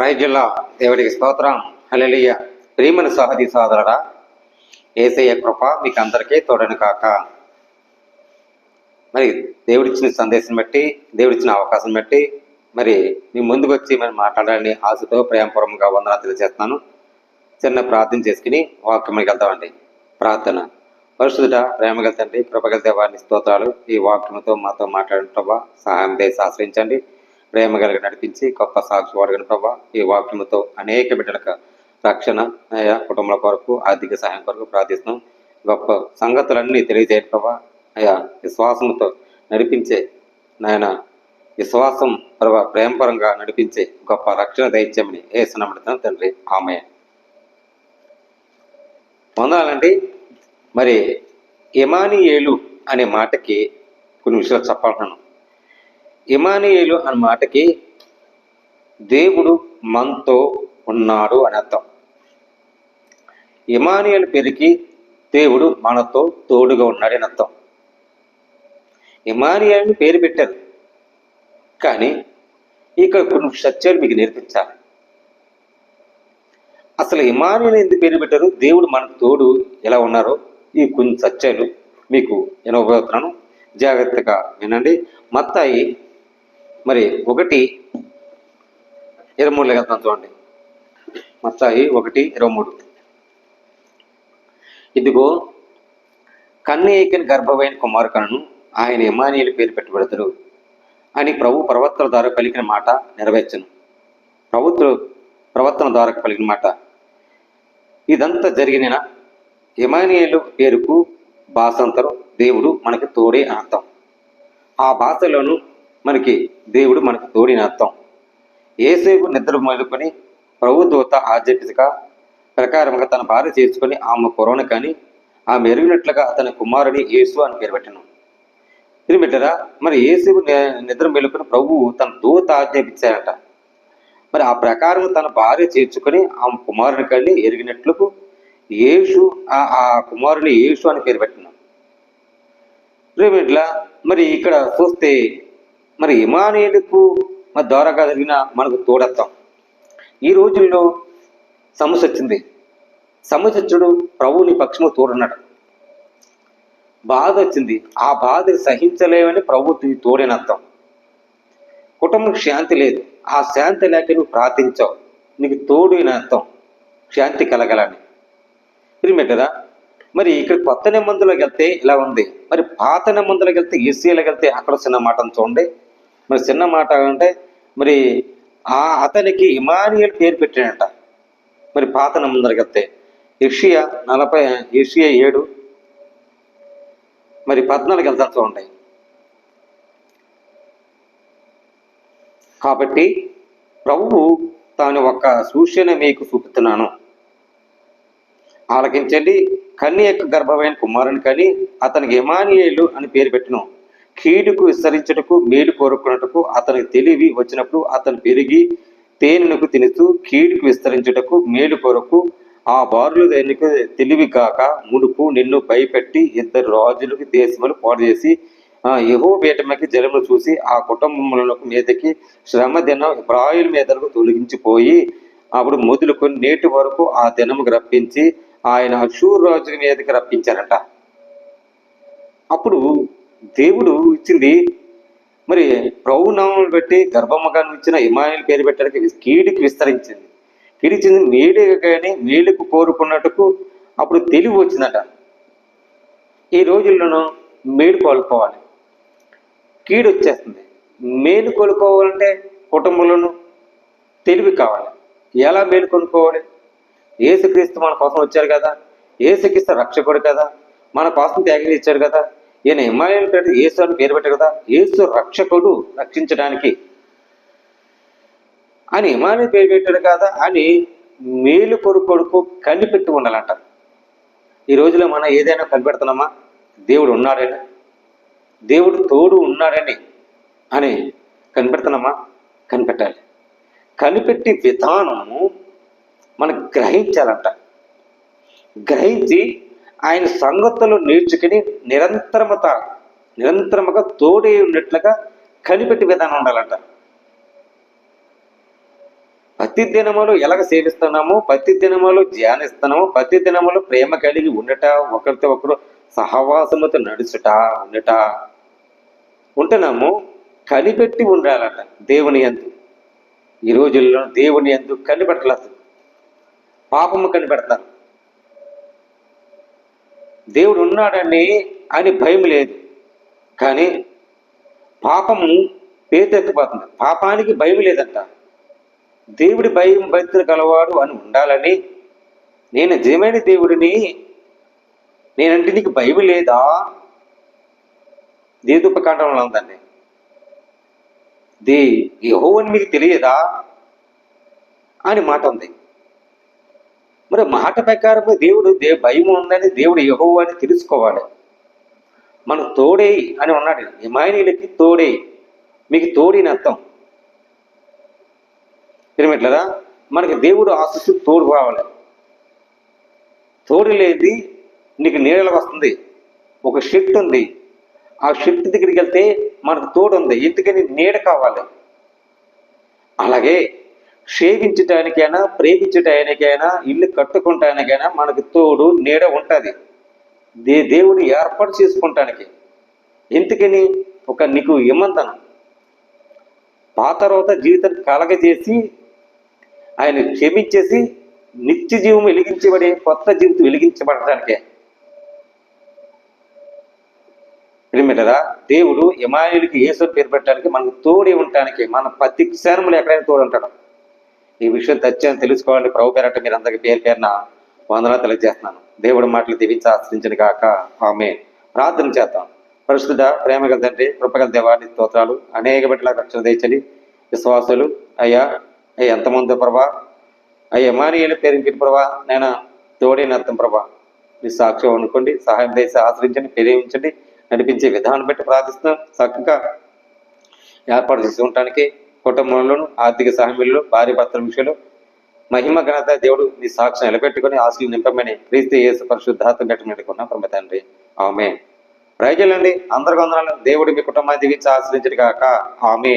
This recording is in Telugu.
రైజుల్లా దేవుడికి స్తోత్రం. హల్లెలూయ. ప్రియమైన సహది సోదరుడా ఏసయ్య కృప మీకు అందరికీ తోడని కాక మరి దేవుడిచ్చిన సందేశం బట్టి దేవుడిచ్చిన అవకాశం బట్టి మరి మీ ముందుకు వచ్చి మరి మాట్లాడాలని ఆశతో ప్రేమపూర్వకంగా వందన తెలియజేస్తున్నాను. చిన్న ప్రార్థన చేసుకుని వాక్యంకి వెళ్తామండి. ప్రార్థన. పరిశుద్ధ ప్రేమ తండ్రి కృపగలితే వారిని స్తోత్రాలు ఈ వాక్యంతో మాతో మాట్లాడిన ప్రభా సహాయం చేసి ఆశ్రయించండి. ప్రేమ కలిగి నడిపించి గొప్ప సాక్షి వాడగని ప్రభా. ఈ వాక్యముతో అనేక బిడ్డలకు రక్షణ అయ్యా కుటుంబాల కొరకు ఆర్థిక సహాయం కొరకు ప్రార్థిస్తున్నాం. గొప్ప సంగతులన్నీ తెలియజేయండి ప్రభా. అయా విశ్వాసంతో నడిపించే నాయన విశ్వాసం ప్రభా ప్రేమపరంగా నడిపించే గొప్ప రక్షణ దైత్యమని ఏ సునబడుతున్నాం తండ్రి. ఆమె పొందాలండి మరి ఇమానియేలు అనే మాటకి కొన్ని విషయాలు చెప్పాలన్నాను ఇమానియేలు అన్న మాటకి దేవుడు మనతో ఉన్నాడు అని అర్థం. ఇమానియేలు పేరుకి దేవుడు మనతో తోడుగా ఉన్నాడు అని అర్థం. ఇమానియల్ని పేరు పెట్టారు. కానీ ఇక్కడ కొన్ని సత్యాలు మీకు నేర్పించాలి. అసలు ఇమానియల్ ఎందుకు పేరు పెట్టారు? దేవుడు మనకు తోడు ఎలా ఉన్నారో ఈ కొన్ని సత్యాలు మీకు వినబోతున్నాను జాగ్రత్తగా వినండి. మత్తాయి మరి ఒకటి ఇరవై మూడు వెళ్తాను చూడండి. మత్తాయి ఒకటి ఇరవై మూడు. ఇదిగో కన్యకని గర్భమైన కుమారుకను ఆయన ఇమానియలు పేరు పెట్టబడతారు అని ప్రభు ప్రవర్తన ద్వారా పలికిన మాట నెరవేర్చను. ప్రభుత్వ ప్రవర్తన ద్వారా పలికిన మాట. ఇదంతా జరిగిన ఇమానియలు పేరుకు భాషాంతరం దేవుడు మనకి తోడే అర్థం ఆ భాషలోను మనకి దేవుడు మనకి తోడిన అర్థం. ఏసేపు నిద్ర మొదలుకొని ప్రభు దూత ఆజ్ఞాపించక ప్రకారంగా తన భార్య చేసుకొని ఆమె కొరోన కానీ ఆమె ఎరిగినట్లుగా తన కుమారుని యేసు అని పేరు పెట్టను. ఇది మరి ఏసేపు నిద్ర మెలుపుని ప్రభువు తన దూత ఆజ్ఞాపించారట మరి ఆ ప్రకారం తన భార్య చేర్చుకొని ఆమె కుమారుని కానీ ఎరిగినట్లు యేసు ఆ ఆ కుమారుని యేసు అని పేరు పెట్టినాం. రేమిట్లా మరి ఇక్కడ చూస్తే మరి ఇమానియులకు మరి ద్వారాగా జరిగిన మనకు తోడత్తాం. ఈ రోజుల్లో సమస్య వచ్చింది. సమస్య ప్రభువుని పక్షము తోడున్నాడు బాధ వచ్చింది. ఆ బాధ సహించలేమని ప్రభు తోడేనర్థం కుటుంబం శాంతి లేదు. ఆ శాంతి లేక నువ్వు ప్రార్థించావు. నీకు తోడు అని అర్థం శాంతి కలగలని. కదా మరి ఇక్కడ కొత్త నిబంధనలోకి వెళ్తే ఇలా ఉంది. మరి పాత నిబంధనలోకి వెళ్తే ఏసీలోకి వెళ్తే అక్కడ చిన్న మాట చూడండి. మరి చిన్న మాట అంటే మరి ఆ అతనికి ఇమానియల్ పేరు పెట్టాడంట. మరి పాత నిబంధనలోకి వెళ్తే ఇషియా నలభై ఇషియా ఏడు. మరి పద్నాలుగు వెళ్తాను చూడండి కాబట్టి ప్రభువు తాను ఒక సూచన మీకు చూపుతున్నాను. ఆలకించండి. కన్య యొక్క గర్భమైన కుమారుని కని అతనికి ఎమానియేలు అని పేరు పెట్టిను. కీడుకు విస్తరించుటకు మేలు కోరుకున్నటకు అతనికి తెలివి వచ్చినప్పుడు అతను పెరిగి తేనెలకు తినుతూ కీడుకు విస్తరించుటకు మేలు కొరకు ఆ బారులు దేనికి తెలివి కాక మునుపు నిన్ను భయపెట్టి ఇద్దరు రాజులకు దేశములు పాడు చేసి ఆ యహో బేటమకి జలములు చూసి ఆ కుటుంబములకు మీదకి శ్రమ దినం ఇబ్రాయిల మీదకు తొలగించిపోయి అప్పుడు మొదలుకొని నేటి వరకు ఆ దినముకు రప్పించి ఆయన అషూర్ రాజు మీదకి రప్పించారట. అప్పుడు దేవుడు ఇచ్చింది మరి ప్రభు నామను పెట్టి గర్భమ్మగా ఇచ్చిన ఇమానుయేలు పేరు పెట్టడానికి కీడికి విస్తరించింది. కీడిచింది మేలు కానీ మేలుకు కోరుకున్నట్టుకు అప్పుడు తెలివి వచ్చిందట. ఈ రోజుల్లోనూ మేలు కోలుకోవాలి కీడు వచ్చేస్తుంది. మేలు కోలుకోవాలంటే కుటుంబంలోనూ తెలివి కావాలి. ఎలా మేలు కొనుక్కోవాలి ఏసుక్రీస్తు మన కోసం వచ్చారు కదా. ఏసుక్రీస్తు రక్షకుడు కదా. మన కోసం త్యాగం ఇచ్చాడు కదా. ఈయన హిమాలయన్ పేరు యేసు అని పేరు పెట్టారు కదా. యేసు రక్షకుడు రక్షించడానికి. అని ఇమానుయేలు పేరు పెట్టాడు కదా? అని మేలు కొడుకు కొడుకు కనిపెట్టి ఉండాలంట. ఈ రోజులో మనం ఏదైనా కనిపెడుతున్నామా? దేవుడు ఉన్నాడని? దేవుడు తోడు ఉన్నాడని అని కనిపెడుతున్నామా? కనిపెట్టాలి. కనిపెట్టి విధానము మనం గ్రహించాలంట. గ్రహించి ఆయన సంగతులు నేర్చుకుని నిరంతరమత నిరంతరముగా తోడే ఉన్నట్లుగా కనిపెట్టి విధానం ఉండాలంట. ప్రతి దినములు ఎలాగ సేవిస్తున్నాము? ప్రతి దినములు ధ్యానిస్తున్నాము? ప్రతి దినములు ప్రేమ కలిగి ఉండట ఒకరితో ఒకరు సహవాసముతో నడుచుట ఉండట. ఉంటున్నాము కనిపెట్టి ఉండాలట దేవుని ఎందు ఈ రోజుల్లో దేవుని ఎందు కనిపెట్టలేదు పాపము కనిపెడతారు. దేవుడు ఉన్నాడని అని భయం లేదు. కానీ పాపము పేతెక్కిపోతుంది పాపానికి భయం లేదంట. దేవుడి భయం భక్తులు కలవాడు అని ఉండాలని నేను నిజమైన దేవుడిని నేనంటే నీకు భయం లేదా? దేదుపకాండంలో ఉందండి. దే యెహోవని మీకు తెలియదా? అని మాట ఉంది. మరి మాట ప్రకారం దేవుడు దే భయం ఉందని దేవుడు యహో అని తెలుసుకోవాలి. మనకు తోడే అని ఉన్నాడు ఇమాయినీలకి తోడే. మీకు తోడిని అర్థం. తిరిగిట్లరా మనకి దేవుడు ఆశిస్తూ తోడు కావాలి. తోడు లేది నీకు నీళ్ళకి వస్తుంది. ఒక షిఫ్ట్ ఉంది. ఆ షిఫ్ట్ దగ్గరికి వెళ్తే మనకు తోడు ఉంది. ఎందుకని నీడ కావాలి? అలాగే సేవించటానికైనా ప్రేమించటానికైనా ఇల్లు కట్టుకుంటానికైనా మనకు తోడు నీడ ఉంటుంది. దే దేవుడు ఏర్పాటు చేసుకుంటానికి. ఎందుకని? ఒక నీకు ఇమ్మంతనం పాత తర్వాత జీవితం కలగజేసి ఆయన క్షమించేసి నిత్య జీవం వెలిగించబడే కొత్త జీవితం వెలిగించబడటానికే. ప్రిమిటరా దేవుడు ఇమాయులకి యేసు పేరు పెట్టడానికి మనకు తోడి ఉండటానికి. మన ప్రతి క్షణములు ఎక్కడైనా తోడు ఉంటాడు ఈ విషయం తచ్చని తెలుసుకోవాలి ప్రభు పేరట మీరు అందరికి పేరు పేరున వందన తెలియజేస్తున్నాను. దేవుడి మాటలు దీవించి ఆశ్రయించను కాక ఆమె ప్రార్థన చేద్దాం. పరిశుద్ధ ప్రేమ గల తండ్రి కృపగల దేవాన్ని స్తోత్రాలు అనేక బిడ్డల రక్షణ తెచ్చని విశ్వాసులు. అయ్యా అయ్యా ఎంతమంది ప్రభా. అయ్యా మానీయుల పేరు ప్రభా. నేను తోడేని అర్థం ప్రభా. మీ సాక్ష్యం అనుకోండి సహాయం చేసి ఆశ్రయించండి ప్రేమించండి నడిపించే విధానం బట్టి ప్రార్థిస్తున్నాం. చక్కగా ఏర్పాటు చేసి ఉండటానికి కుటుంబంలోను ఆర్థిక సహాయంలో భార్య భర్తల విషయంలో మహిమ ఘనత దేవుడు నీ సాక్ష్యం నిలబెట్టుకుని ఆశలు నింపమని క్రీస్తు యేసు పరిశుద్ధాత్మ పెట్టినట్టుకున్నా ప్రమ తండ్రి. ఆమె ప్రజలండి అందరికి వందనాలు. దేవుడు మీ కుటుంబాన్ని దీవించి ఆశ్రయించడు కాక ఆమె